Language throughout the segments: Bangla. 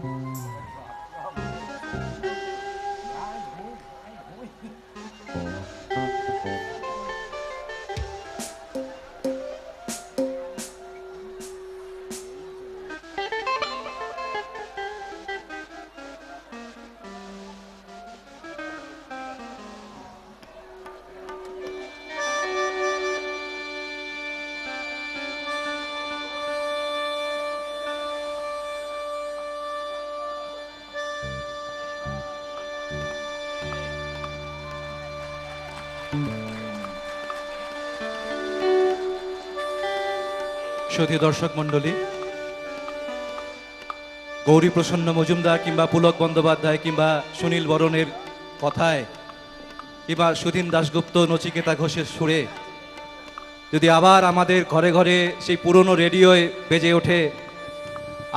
Música সতী দর্শক মণ্ডলী, গৌরী প্রসন্ন মজুমদার কিংবা পুলক বন্দ্যোপাধ্যায় কিংবা সুনীল বরণের কথায়, কিংবা সুধীন দাশগুপ্ত নচিকেতা ঘোষের সুরে, যদি আবার আমাদের ঘরে ঘরে সেই পুরনো রেডিওয় বেজে ওঠে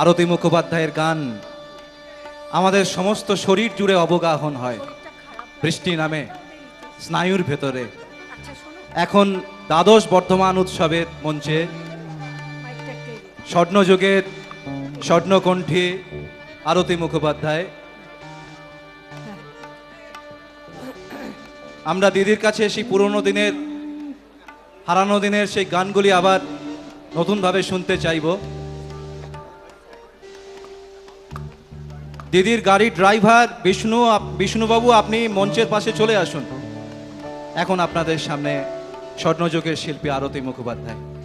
আরতি মুখোপাধ্যায়ের গান, আমাদের সমস্ত শরীর জুড়ে অবগাহন হয় বৃষ্টি নামে, স্নায়ুর ভেতরে। এখন দ্বাদশ বর্ধমান উৎসবের মঞ্চে স্বর্ণযুগের স্বর্ণকণ্ঠী আরতি মুখোপাধ্যায়। আমরা দিদির কাছে সেই পুরনো দিনের, হারানো দিনের সেই গানগুলি আবার নতুনভাবে শুনতে চাইব। দিদির গাড়ির ড্রাইভার বিষ্ণু বিষ্ণুবাবু, আপনি মঞ্চের পাশে চলে আসুন। এখন আপনাদের সামনে স্বর্ণযুগের শিল্পী আরতি মুখোপাধ্যায়।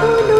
দেখা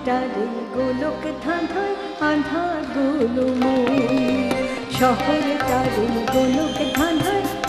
শহরটারে গোলক ধাঁধায় আধার শহরে শহরটারে গোলক ধাঁধায়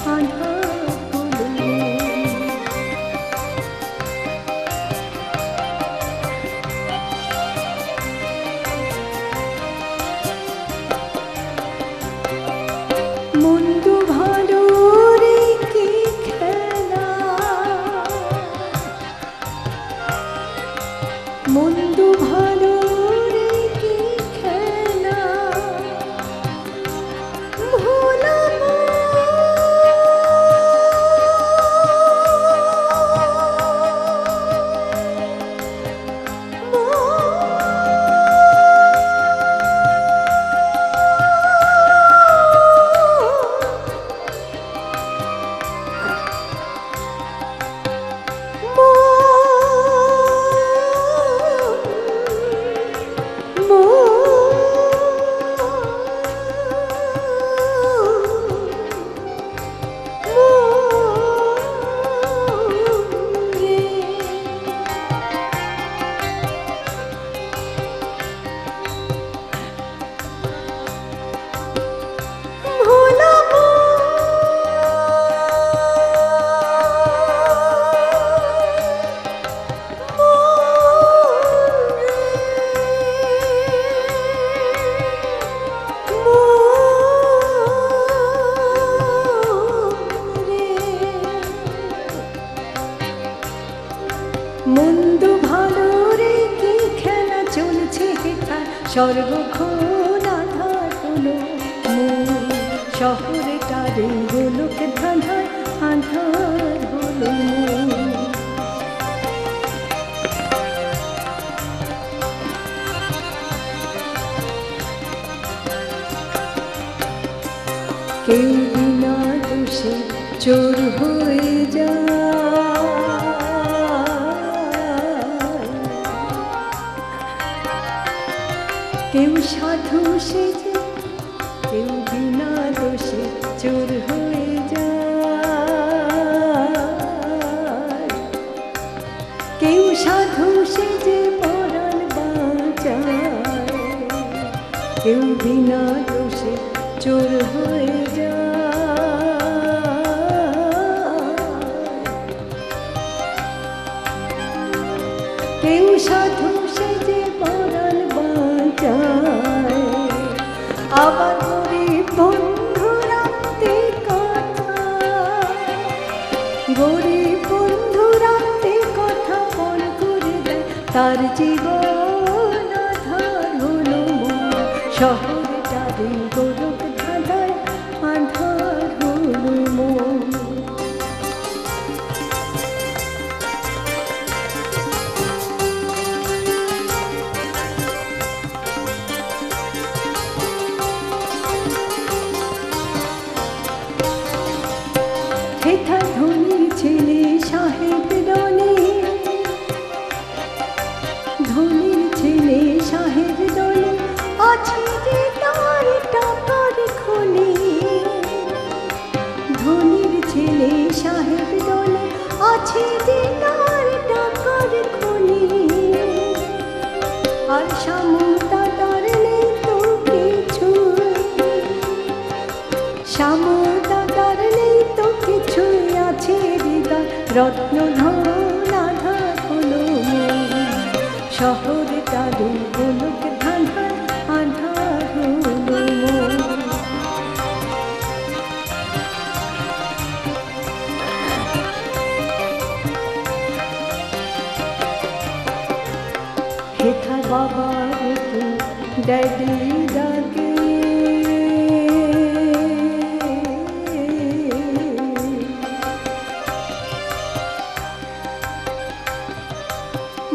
মন্দ ভালো রে, কি খেলা চলছে হেথার সর্বক্ষণ আধার মন শহরটারে, গোলক ধাঁধায় আধার হলো কেউ বিনা দোষে চোর হয়ে কেউ সাধু সেজে, কেউ বিনা দোষে চোর হয়ে যায়। কেউ সাধু সেজে পরাণ বাঁচায়, কেউ বিনা দোষে চোর হয়ে যায়। আমার কথা। বন্ধুরাতে কথা তার জীবন ধর হলো শহর সামুতা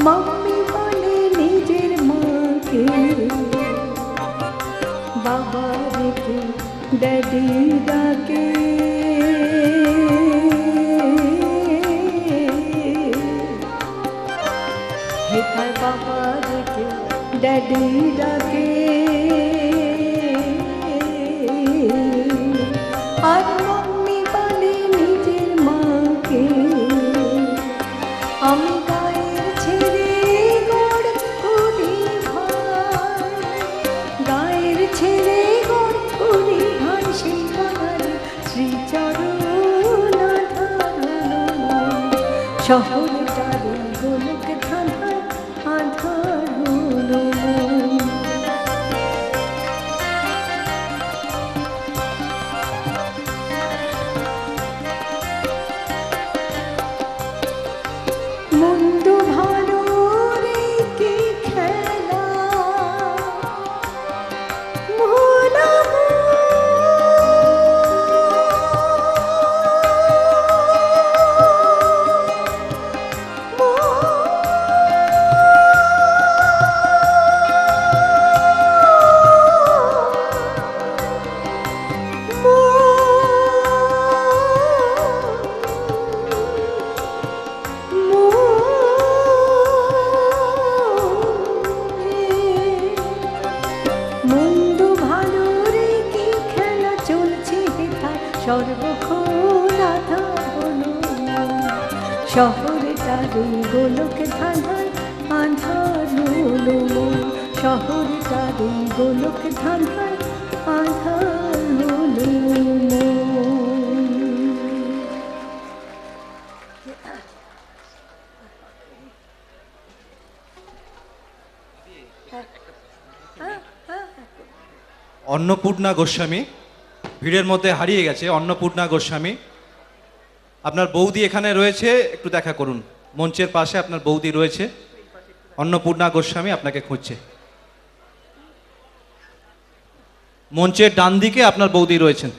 মাম্মি বলে নিজের মাকে বাবা রেখে ড্যাডি ডাকে ড্যাডি ডাকে গোলক অন্নপূর্ণা গোস্বামী, ভিড়ের মধ্যে হারিয়ে গেছে অন্নপূর্ণা গোস্বামী। আপনার বৌদি এখানে রয়েছে, একটু দেখা করুন। মঞ্চের পাশে আপনার বৌদি রয়েছে। অন্নপূর্ণা গোস্বামী আপনাকে খুঁজছে। মঞ্চের ডান দিকে আপনার বৌদি রয়েছেন।